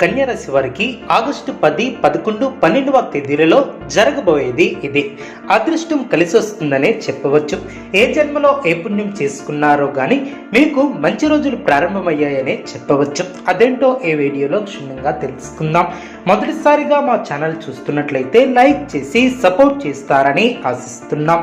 కన్యారాశి వారికి ఆగస్టు పది పదకొండు పన్నెండవ తేదీలలో జరగబోయేది ఇది. అదృష్టం కలిసి వస్తుందనే చెప్పవచ్చు. ఏ జన్మలో ఏ పుణ్యం చేసుకున్నారో కానీ మీకు మంచి రోజులు ప్రారంభమయ్యాయనే చెప్పవచ్చు. అదేంటో ఈ వీడియోలో క్షుణ్ణంగా తెలుసుకుందాం. మొదటిసారిగా మా ఛానల్ చూస్తున్నట్లయితే లైక్ చేసి సపోర్ట్ చేస్తారని ఆశిస్తున్నాం.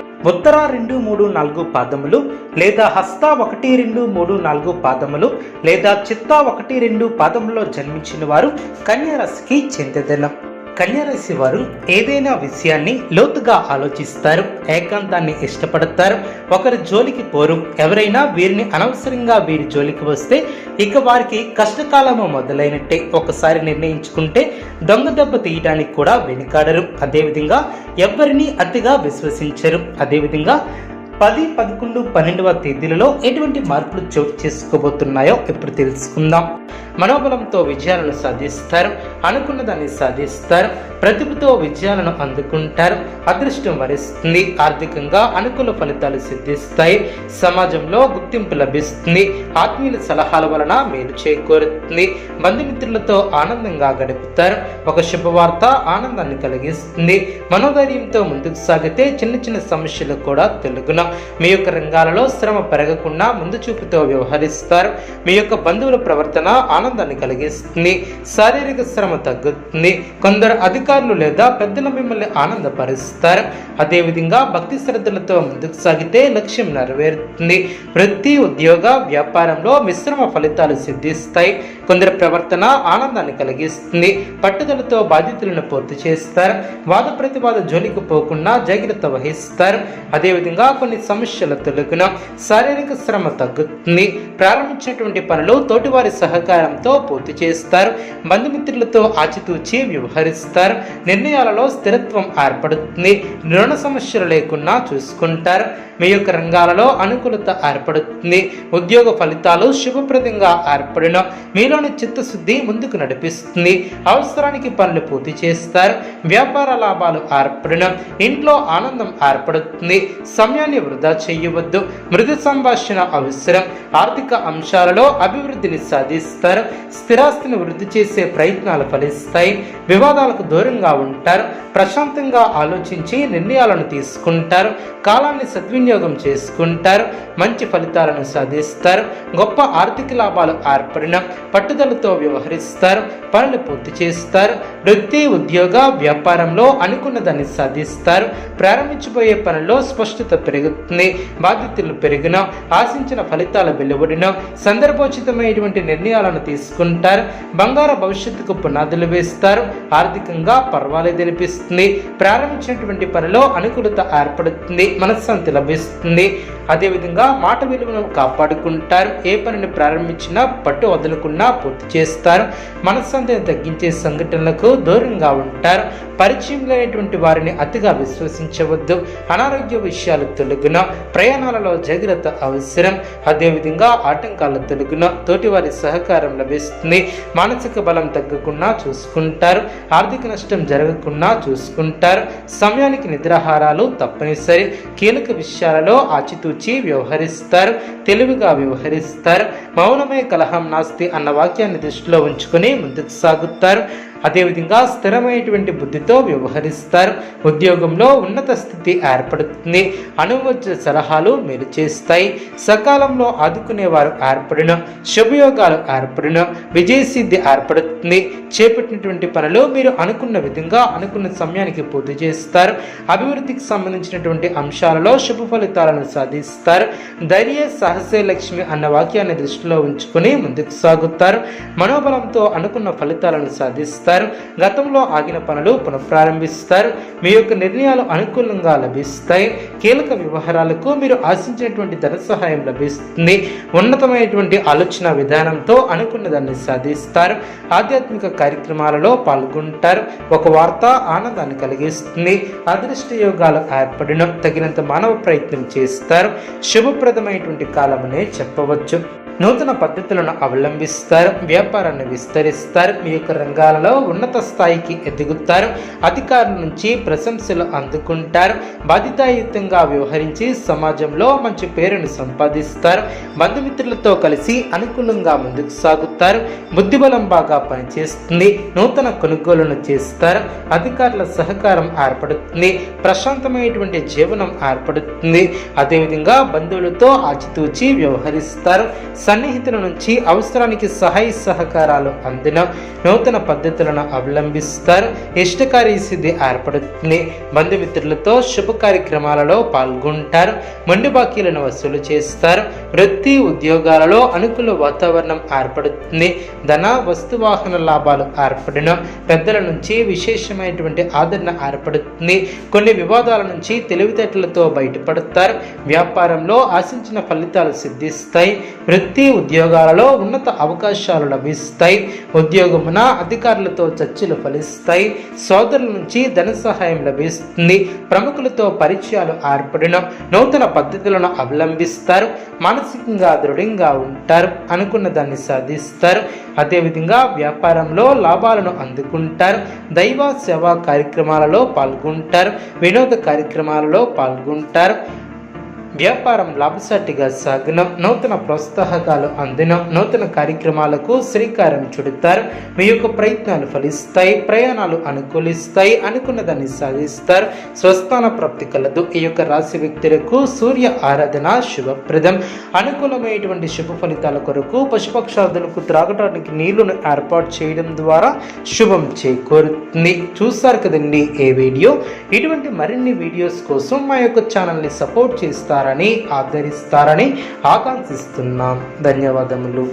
ఉత్తర రెండు మూడు నాలుగు పాదములు లేదా హస్త ఒకటి రెండు మూడు నాలుగు పాదములు లేదా చిత్త ఒకటి రెండు పాదములో జన్మించిన వారు కన్యారాశికి చెందదనం. కన్యారాశి వారు ఏదైనా విషయాన్ని లోతుగా ఆలోచిస్తారు ఏకాంతాన్ని ఇష్టపడతారు ఒకరి జోలికి పోరు ఎవరైనా వీరిని అనవసరంగా వీరి జోలికి వస్తే ఇక వారికి కష్టకాలము మొదలైనట్టే. ఒకసారి నిర్ణయించుకుంటే దొంగ దెబ్బ తీయడానికి కూడా వెనుకాడరు. అదేవిధంగా ఎవరిని అతిగా విశ్వసించరు. అదేవిధంగా పది పదకొండు పన్నెండవ తేదీలలో ఎటువంటి మార్పులు చోటు చేసుకోబోతున్నాయో ఇప్పుడు తెలుసుకుందాం. మనోబలంతో విజయాలను సాధిస్తారు అనుకున్న దాన్ని సాధిస్తారు ప్రతిభతో విజయాలను అందుకుంటారు. అదృష్టం వరిస్తుంది. ఆర్థికంగా అనుకూల ఫలితాలు సిద్ధిస్తాయి. సమాజంలో గుర్తింపు లభిస్తుంది. ఆత్మీయుల సలహాల వలన మేలు చేకూరుతుంది. బంధుమిత్రులతో ఆనందంగా గడుపుతారు. ఒక శుభవార్త ఆనందాన్ని కలిగిస్తుంది. మనోధైర్యంతో ముందుకు సాగితే చిన్న చిన్న సమస్యలు కూడా తెలుగున. మీ యొక్క రంగాలలో శ్రమ పెరగకుండా ముందు చూపుతో వ్యవహరిస్తారు. మీ యొక్క బంధువుల ప్రవర్తన ఆనందాన్ని కలిగిస్తుంది. శారీరక శ్రమ తగ్గుతుంది. కొందరు అధిక అధికారులు లేదా పెద్దలు మిమ్మల్ని ఆనందపరుస్తారు. అదేవిధంగా భక్తి శ్రద్ధలతో ముందుకు సాగితే లక్ష్యం నెరవేరుతుంది. వృత్తి ఉద్యోగ వ్యాపారంలో మిశ్రమ ఫలితాలు సిద్ధిస్తాయి. కొందరి ప్రవర్తన ఆనందాన్ని కలిగిస్తుంది. పట్టుదలతో బాధ్యతలను పూర్తి చేస్తారు. వాద ప్రతివాద జోలికి పోకుండా జాగ్రత్త వహిస్తారు. అదేవిధంగా కొన్ని సమస్యల తొలగిన శారీరక శ్రమ తగ్గుతుంది. ప్రారంభించినటువంటి పనులు తోటివారి సహకారంతో పూర్తి చేస్తారు. బంధుమిత్రులతో ఆచితూచి వ్యవహరిస్తారు. నిర్ణయాలలో స్థిరత్వం ఏర్పడుతుంది. రుణ సమస్యలు లేకుండా చూసుకుంటారు. మీ యొక్క రంగాలలో అనుకూలత ఏర్పడుతుంది. ఉద్యోగ ఫలితాలు శుభప్రదంగా ఏర్పడిన మీలోని చిత్తశుద్ధి ముందుకు నడిపిస్తుంది. అవసరానికి పనులు పూర్తి చేస్తారు. వ్యాపార లాభాలు ఏర్పడిన ఇంట్లో ఆనందం ఏర్పడుతుంది. సమయాన్ని వృధా చేయవద్దు. మృదు సంభాషణ అవసరం. ఆర్థిక అంశాలలో అభివృద్ధిని సాధిస్తారు. స్థిరాస్తిని వృద్ధి చేసే ప్రయత్నాలు ఫలిస్తాయి. వివాదాలకు దూరంగా ఉంటారు ప్రశాంతంగా ఆలోచించి నిర్ణయాలను తీసుకుంటారు కాలాన్ని సద్వినియోగం చేసుకుంటారు మంచి ఫలితాలను సాధిస్తారు గొప్ప ఆర్థిక లాభాలు ఏర్పడిన పట్టుదలతో వ్యవహరిస్తారు పనులు పూర్తి చేస్తారు వృత్తి ఉద్యోగ వ్యాపారంలో అనుకున్న దాన్ని సాధిస్తారు ప్రారంభించబోయే పనుల్లో స్పష్టత పెరుగుతుంది బాధ్యతలు పెరిగిన ఆశించిన ఫలితాలు వెలువడిన సందర్భోచితమైనటువంటి నిర్ణయాలను తీసుకుంటారు బంగారు భవిష్యత్తుకు పునాదులు వేస్తారు ఆర్థికంగా పర్వాలేదనిపిస్తుంది. ప్రారంభించినటువంటి పనిలో అనుకూలత ఏర్పడుతుంది. మనశ్శాంతి లభిస్తుంది. అదేవిధంగా మాట విలువను కాపాడుకుంటారు. ఏ పనిని ప్రారంభించినా పట్టు వదులుకున్నా పూర్తి చేస్తారు. మనశ్శాంతిని తగ్గించే సంఘటనలకు దూరంగా ఉంటారు. పరిచయం లేనటువంటి వారిని అతిగా విశ్వసించవద్దు. అనారోగ్య విషయాలు తొలగున ప్రయాణాలలో జాగ్రత్త అవసరం. అదేవిధంగా ఆటంకాలు తొలగున తోటివారి సహకారం లభిస్తుంది. మానసిక బలం తగ్గకుండా చూసుకుంటారు. ఆర్థిక నష్టం జరగకుండా చూసుకుంటారు. సమయానికి నిద్రాహారాలు తప్పనిసరి. కీలక విషయాలలో ఆచితూచి వ్యవహరిస్తారు తెలివిగా వ్యవహరిస్తారు మౌనమే కలహం నాస్తి అన్న వాక్యాన్ని దృష్టిలో ఉంచుకొని ముందుకు సాగుతారు. అదేవిధంగా స్థిరమైనటువంటి బుద్ధితో వ్యవహరిస్తారు. ఉద్యోగంలో ఉన్నత స్థితి ఏర్పడుతుంది. అనువచ్చ సలహాలు మీరు చేస్తాయి. సకాలంలో ఆదుకునేవారు ఏర్పడిన. శుభయోగాలు ఏర్పడిన. విజయసిద్ధి ఏర్పడుతుంది. చేపట్టినటువంటి పనులు మీరు అనుకున్న విధంగా అనుకున్న సమయానికి పూర్తి చేస్తారు. అభివృద్ధికి సంబంధించినటువంటి అంశాలలో శుభ ఫలితాలను సాధిస్తారు. ధైర్య సహసే లక్ష్మి అన్న వాక్యాన్ని దృష్టిలో ఉంచుకొని ముందుకు సాగుతారు. మనోబలంతో అనుకున్న ఫలితాలను సాధిస్తారు. గతంలో ఆగిన పనులు పునఃప్రారంభిస్తారు. మీ యొక్క నిర్ణయాలు అనుకూలంగా లభిస్తాయి. కీలక వ్యవహారాలకు మీరు ఆశించినటువంటి ధన సహాయం లభిస్తుంది. ఉన్నతమైనటువంటి ఆలోచన విధానంతో అనుకున్న దాన్ని సాధిస్తారు. ఆధ్యాత్మిక కార్యక్రమాలలో పాల్గొంటారు. ఒక వార్త ఆనందాన్ని కలిగిస్తుంది. అదృష్ట యోగాలు ఏర్పడిన తగినంత మానవ ప్రయత్నం చేస్తారు. శుభప్రదమైనటువంటి కాలమనే చెప్పవచ్చు. నూతన పద్ధతులను అవలంబిస్తారు వ్యాపారాన్ని విస్తరిస్తారు మీ యొక్క రంగాలలో ఉన్నత స్థాయికి ఎదుగుతారు అధికారుల నుంచి ప్రశంసలు అందుకుంటారు బాధ్యతాయుతంగా వ్యవహరించి సమాజంలో మంచి పేరును సంపాదిస్తారు బంధుమిత్రులతో కలిసి అనుకూలంగా ముందుకు సాగుతారు బుద్ధిబలం బాగా పనిచేస్తుంది నూతన కొనుగోలును చేస్తారు అధికారుల సహకారం ఏర్పడుతుంది ప్రశాంతమైనటువంటి జీవనం ఏర్పడుతుంది అదేవిధంగా బంధువులతో ఆచితూచి వ్యవహరిస్తారు సన్నిహితుల నుంచి అవసరానికి సహాయ సహకారాలు అందిన నూతన పద్ధతులను అవలంబిస్తారు. ఇష్టకార్య సిద్ధి ఏర్పడుతుంది. బంధుమిత్రులతో శుభ కార్యక్రమాలలో పాల్గొంటారు. మండు బాకీలను వసూలు చేస్తారు. వృత్తి ఉద్యోగాలలో అనుకూల వాతావరణం ఏర్పడుతుంది. ధన వస్తువాహన లాభాలు ఏర్పడిన. పెద్దల నుంచి విశేషమైనటువంటి ఆదరణ ఏర్పడుతుంది. కొన్ని వివాదాల నుంచి తెలివితేటలతో బయటపడతారు. వ్యాపారంలో ఆశించిన ఫలితాలు సిద్ధిస్తాయి. వృత్తి ఉద్యోగాలలో ఉన్నత అవకాశాలు లభిస్తాయి. ఉద్యోగమున అధికారులతో చర్చలు ఫలిస్తాయి. సోదరుల నుంచి ధన సహాయం లభిస్తుంది. ప్రముఖులతో పరిచయాలు ఏర్పడిన నూతన పద్ధతులను అవలంబిస్తారు. మానసికంగా దృఢంగా ఉంటారు. అనుకున్న దాన్ని సాధిస్తారు. అదేవిధంగా వ్యాపారంలో లాభాలను అందుకుంటారు. దైవ సేవా కార్యక్రమాలలో పాల్గొంటారు. వినోద కార్యక్రమాలలో పాల్గొంటారు. వ్యాపారం లాభసాటిగా సాగిన నూతన ప్రోత్సాహకాలు అందిన. నూతన కార్యక్రమాలకు శ్రీకారం చుడతారు. మీ యొక్క ప్రయత్నాలు ఫలిస్తాయి ప్రయాణాలు అనుకూలిస్తాయి అనుకున్న దాన్ని సాధిస్తారు. స్వస్థాన ప్రాప్తి కలదు. ఈ యొక్క రాశి వ్యక్తులకు సూర్య ఆరాధన శుభప్రదం. అనుకూలమైనటువంటి శుభ ఫలితాల కొరకు పశుపక్షాదులకు త్రాగటానికి నీళ్ళను ఏర్పాటు చేయడం ద్వారా శుభం చేకూరుతుంది. చూస్తారు కదండి ఏ వీడియో? ఇటువంటి మరిన్ని వీడియోస్ కోసం మా యొక్క ఛానల్ని సపోర్ట్ చేస్తారని ఆదరిస్తారని ఆకాంక్షిస్తున్నాం. ధన్యవాదములు.